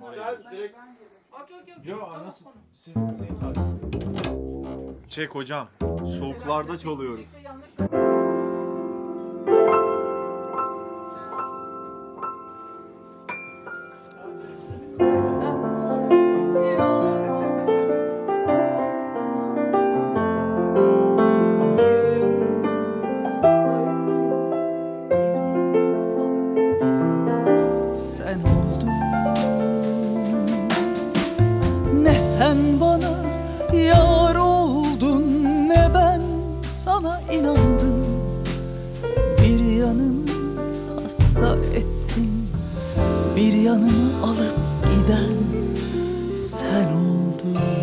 Yok gel direkt. Yo. Siz seni takip Çek hocam. Soğuklarda çalıyoruz. Sen Ne sen bana yar oldun Ne ben sana inandım. Bir yanımı hasta ettin Bir yanımı alıp giden sen oldun